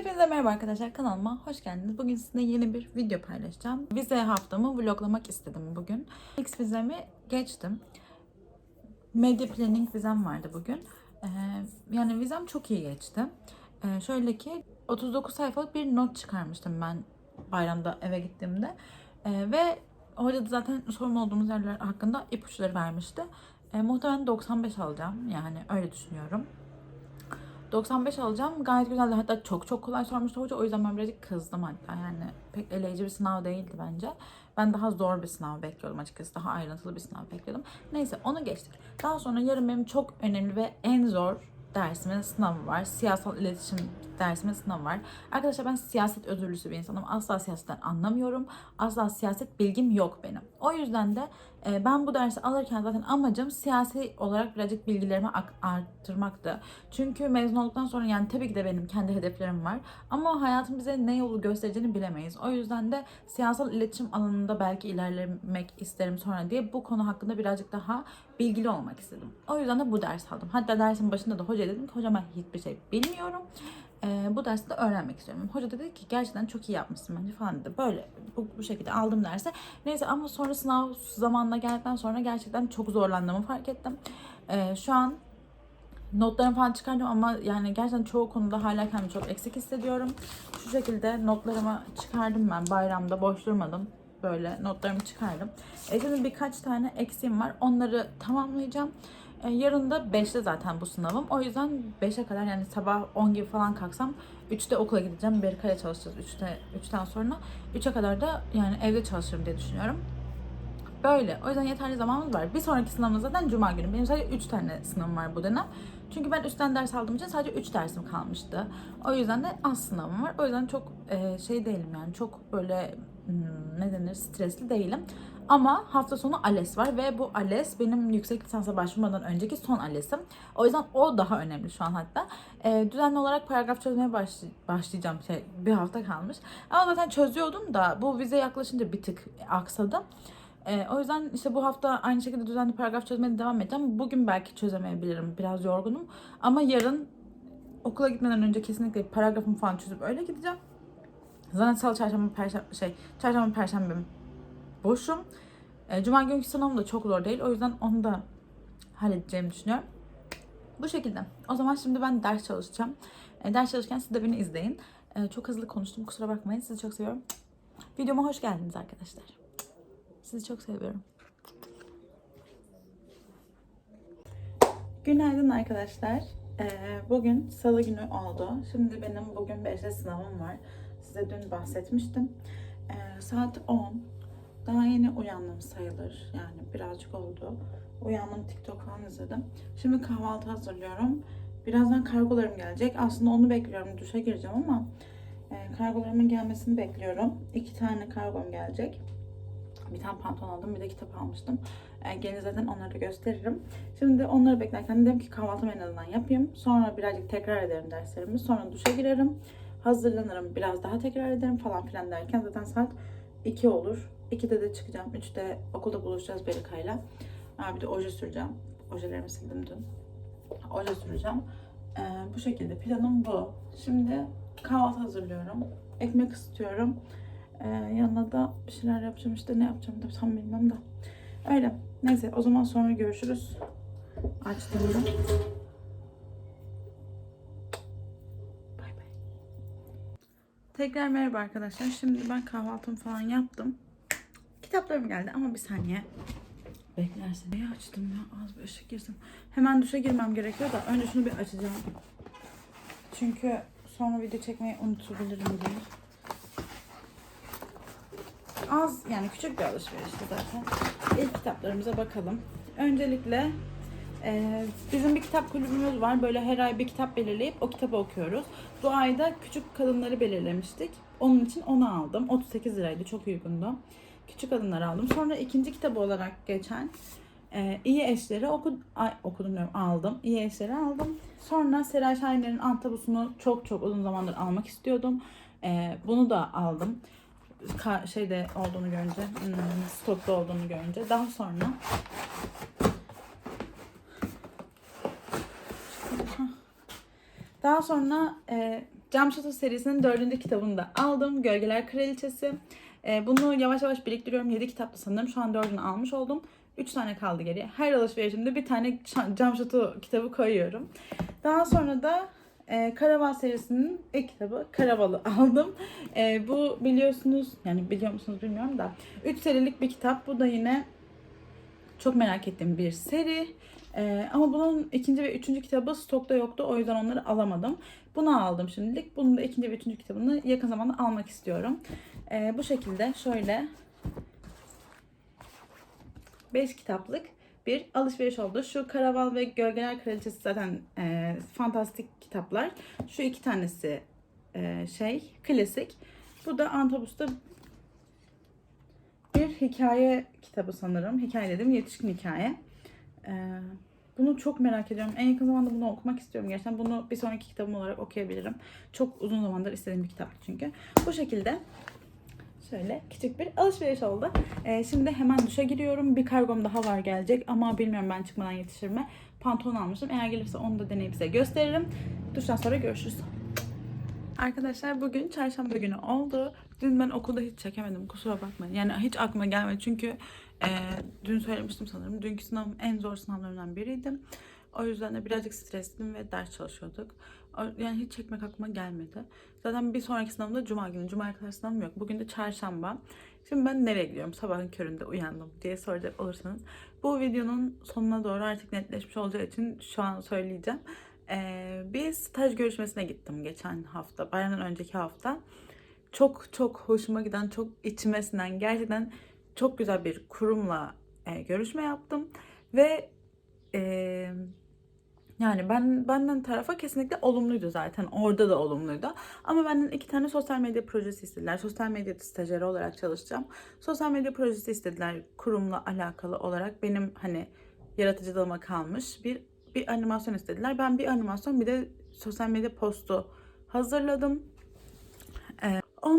Hepinize merhaba arkadaşlar kanalıma hoş geldiniz. Bugün sizinle yeni bir video paylaşacağım. Vize haftamı vloglamak istedim bugün. X vizemi geçtim. Medya planning vizem vardı bugün. Ee, yani vizem çok iyi geçti. Ee, şöyle ki 39 sayfalık bir not çıkarmıştım ben bayramda eve gittiğimde. Ee, ve hoca da zaten sorun olduğumuz yerler hakkında ipuçları vermişti. Ee, muhtemelen 95 alacağım. Yani öyle düşünüyorum. 95 alacağım. Gayet güzeldi. Hatta çok çok kolay sormuştu hoca. O yüzden ben birazcık kızdım hatta. Yani pek eleyici bir sınav değildi bence. Ben daha zor bir sınav bekliyordum açıkçası. Daha ayrıntılı bir sınav bekliyordum. Neyse onu geçtik. Daha sonra yarın benim çok önemli ve en zor dersimin sınavı var. Siyasal iletişim dersimin sınavı var. Arkadaşlar ben siyaset özürlüsü bir insanım. Asla siyasetten anlamıyorum. Asla siyaset bilgim yok benim. O yüzden de ben bu dersi alırken zaten amacım siyasi olarak birazcık bilgilerimi ak- arttırmaktı. Çünkü mezun olduktan sonra yani tabii ki de benim kendi hedeflerim var. Ama hayatın bize ne yolu göstereceğini bilemeyiz. O yüzden de siyasal iletişim alanında belki ilerlemek isterim sonra diye bu konu hakkında birazcık daha bilgili olmak istedim. O yüzden de bu ders aldım. Hatta dersin başında da hoca dedim ki hocam ben hiçbir şey bilmiyorum. Ee, bu dersi de öğrenmek istiyorum. Hoca dedi ki gerçekten çok iyi yapmışsın bence falan dedi. Böyle bu, bu şekilde aldım dersi. Neyse ama sonra sınav zamanına geldikten sonra gerçekten çok zorlandığımı fark ettim. Ee, şu an notlarımı falan çıkardım ama yani gerçekten çoğu konuda hala kendimi çok eksik hissediyorum. Şu şekilde notlarımı çıkardım ben bayramda boş durmadım. Böyle notlarımı çıkardım. E şimdi birkaç tane eksiğim var. Onları tamamlayacağım. E, yarın da 5'te zaten bu sınavım. O yüzden 5'e kadar yani sabah 10 gibi falan kalksam 3'te okula gideceğim. Berkay'la çalışacağız 3'te 3'ten sonra. 3'e kadar da yani evde çalışırım diye düşünüyorum. Böyle. O yüzden yeterli zamanımız var. Bir sonraki sınavımız zaten cuma günü. Benim sadece 3 tane sınavım var bu dönem. Çünkü ben üstten ders aldığım için sadece 3 dersim kalmıştı. O yüzden de az sınavım var. O yüzden çok e, şey değilim yani çok böyle hmm, ne denir stresli değilim. Ama hafta sonu ALES var ve bu ALES benim yüksek lisansa başvurmadan önceki son ALES'im. O yüzden o daha önemli şu an hatta. E, düzenli olarak paragraf çözmeye başlay- başlayacağım. Şey, bir hafta kalmış. Ama zaten çözüyordum da bu vize yaklaşınca bir tık aksadı. Ee, o yüzden işte bu hafta aynı şekilde düzenli paragraf çözmeye devam edeceğim. Bugün belki çözemeyebilirim. Biraz yorgunum. Ama yarın okula gitmeden önce kesinlikle paragrafımı falan çözüp öyle gideceğim. Zaten salı, çarşamba, perşembe, şey, çarşamba, perşembe boşum. Ee, Cuma günkü sınavım da çok zor değil. O yüzden onu da halledeceğimi düşünüyorum. Bu şekilde. O zaman şimdi ben ders çalışacağım. Ee, ders çalışırken siz de beni izleyin. Ee, çok hızlı konuştum. Kusura bakmayın. Sizi çok seviyorum. Videoma hoş geldiniz arkadaşlar. Sizi çok seviyorum. Günaydın arkadaşlar. Ee, bugün salı günü oldu. Şimdi benim bugün 5'te sınavım var. Size dün bahsetmiştim. Ee, saat 10. Daha yeni uyandım sayılır. Yani birazcık oldu. Uyandım TikTok falan izledim. Şimdi kahvaltı hazırlıyorum. Birazdan kargolarım gelecek. Aslında onu bekliyorum. Duşa gireceğim ama e, kargolarımın gelmesini bekliyorum. İki tane kargom gelecek. Bir tane pantolon aldım, bir de kitap almıştım. E, gelince zaten onları da gösteririm. Şimdi onları beklerken dedim ki kahvaltımı en azından yapayım. Sonra birazcık tekrar ederim derslerimi. Sonra duşa girerim. Hazırlanırım, biraz daha tekrar ederim falan filan derken zaten saat 2 olur. 2'de de çıkacağım. 3'te okulda buluşacağız Berika'yla. Bir de oje süreceğim. Ojelerimi sildim dün. Oje süreceğim. E, bu şekilde planım bu. Şimdi kahvaltı hazırlıyorum. Ekmek ısıtıyorum. Ee, yanına da bir şeyler yapacağım işte ne yapacağım da tam bilmem de. Öyle. Neyse o zaman sonra görüşürüz. Açtığımda. Bay bay. Tekrar merhaba arkadaşlar. Şimdi ben kahvaltımı falan yaptım. Kitaplarım geldi ama bir saniye. Beklersin. Niye açtım ya? Az bir ışık girsin. Hemen duşa girmem gerekiyor da önce şunu bir açacağım. Çünkü sonra video çekmeyi unutabilirim diye az yani küçük bir alışverişti zaten. İlk kitaplarımıza bakalım. Öncelikle e, bizim bir kitap kulübümüz var. Böyle her ay bir kitap belirleyip o kitabı okuyoruz. Bu ayda küçük kadınları belirlemiştik. Onun için onu aldım. 38 liraydı. Çok uygundu. Küçük kadınları aldım. Sonra ikinci kitabı olarak geçen e, iyi eşleri oku, ay, okudum diyorum aldım. İyi eşleri aldım. Sonra Seray Şahinler'in Antabus'unu çok çok uzun zamandır almak istiyordum. E, bunu da aldım ka- şeyde olduğunu görünce, hmm, stokta olduğunu görünce. Daha sonra daha sonra e, Cam Şato serisinin dördüncü kitabını da aldım. Gölgeler Kraliçesi. Ee, bunu yavaş yavaş biriktiriyorum. 7 kitapta sanırım. Şu an dördünü almış oldum. 3 tane kaldı geriye. Her alışverişimde bir tane Ç- Cam Şato kitabı koyuyorum. Daha sonra da e, Karaval serisinin ilk kitabı Karaval'ı aldım. E, bu biliyorsunuz yani biliyor musunuz bilmiyorum da 3 serilik bir kitap. Bu da yine çok merak ettiğim bir seri. E, ama bunun ikinci ve üçüncü kitabı stokta yoktu. O yüzden onları alamadım. Bunu aldım şimdilik. Bunun da ikinci ve üçüncü kitabını yakın zamanda almak istiyorum. E, bu şekilde şöyle 5 kitaplık bir alışveriş oldu. Şu Karaval ve Gölgeler Kraliçesi zaten e, fantastik kitaplar. Şu iki tanesi e, şey klasik. Bu da Antobus'ta bir hikaye kitabı sanırım. Hikaye dedim yetişkin hikaye. E, bunu çok merak ediyorum. En yakın zamanda bunu okumak istiyorum gerçekten. Bunu bir sonraki kitabım olarak okuyabilirim. Çok uzun zamandır istediğim bir kitap çünkü. Bu şekilde Şöyle küçük bir alışveriş oldu. Ee, şimdi hemen duşa giriyorum. Bir kargom daha var gelecek ama bilmiyorum ben çıkmadan yetişir mi. Pantolon almışım. Eğer gelirse onu da deneyip size gösteririm. Duştan sonra görüşürüz. Arkadaşlar bugün çarşamba günü oldu. Dün ben okulda hiç çekemedim kusura bakmayın. Yani hiç aklıma gelmedi çünkü e, dün söylemiştim sanırım. Dünkü sınavım en zor sınavlarından biriydi. O yüzden de birazcık stresliydim ve ders çalışıyorduk. Yani hiç çekmek aklıma gelmedi. Zaten bir sonraki sınavım da cuma günü. Cuma kadar sınavım yok. Bugün de çarşamba. Şimdi ben nereye gidiyorum? Sabahın köründe uyandım diye soracak olursanız. Bu videonun sonuna doğru artık netleşmiş olacağı için şu an söyleyeceğim. Ee, bir staj görüşmesine gittim geçen hafta. Bayramdan önceki hafta. Çok çok hoşuma giden, çok içime sinen, gerçekten çok güzel bir kurumla e, görüşme yaptım. Ve e, yani ben benden tarafa kesinlikle olumluydu zaten. Orada da olumluydu. Ama benden iki tane sosyal medya projesi istediler. Sosyal medya stajyeri olarak çalışacağım. Sosyal medya projesi istediler kurumla alakalı olarak. Benim hani yaratıcılığıma kalmış bir bir animasyon istediler. Ben bir animasyon bir de sosyal medya postu hazırladım.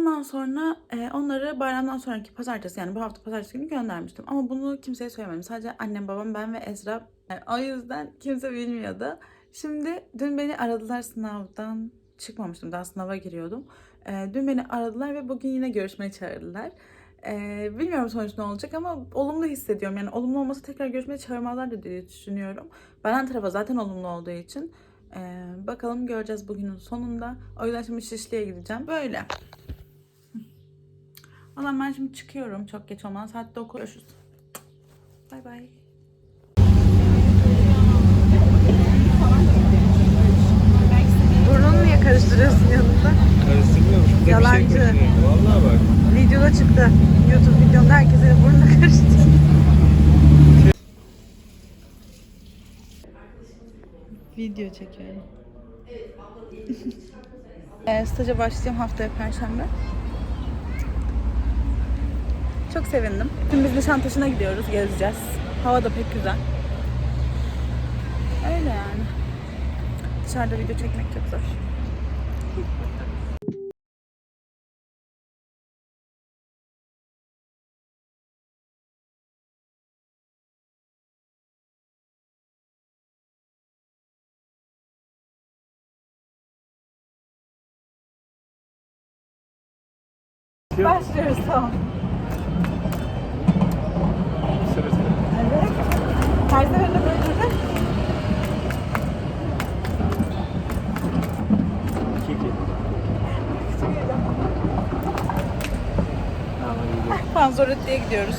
Ee, Ondan sonra e, onları bayramdan sonraki pazartesi yani bu hafta pazartesi günü göndermiştim. Ama bunu kimseye söylemedim. Sadece annem, babam, ben ve Ezra. E, o yüzden kimse bilmiyordu. Şimdi dün beni aradılar sınavdan çıkmamıştım. Daha sınava giriyordum. E, dün beni aradılar ve bugün yine görüşmeye çağırdılar. E, bilmiyorum sonuç ne olacak ama olumlu hissediyorum. Yani olumlu olması tekrar görüşmeye çağırmazlar da diye düşünüyorum. Benden tarafa zaten olumlu olduğu için. E, bakalım göreceğiz bugünün sonunda. O yüzden şimdi Şişli'ye gideceğim. Böyle. Zaman ben şimdi çıkıyorum. Çok geç olmadan. Saat 9. Görüşürüz. Bay bay. Burnunu niye karıştırıyorsun yanında? Karıştırmıyormuş. Bir de Yalancı. Bir şey karıştırıyor. Vallahi bak. Videoda çıktı. YouTube videomda herkese burnunu karıştırıyor. Video çekiyorum. e, staja başlayacağım haftaya Perşembe. Çok sevindim. Şimdi biz Nişantaşı'na gidiyoruz, gezeceğiz. Hava da pek güzel. Öyle yani. Dışarıda video çekmek çok zor. Başlıyoruz tamam. Sırası. Evet. Her seferinde böyle de İki iki. Tamam hadi Panzoretti'ye gidiyoruz.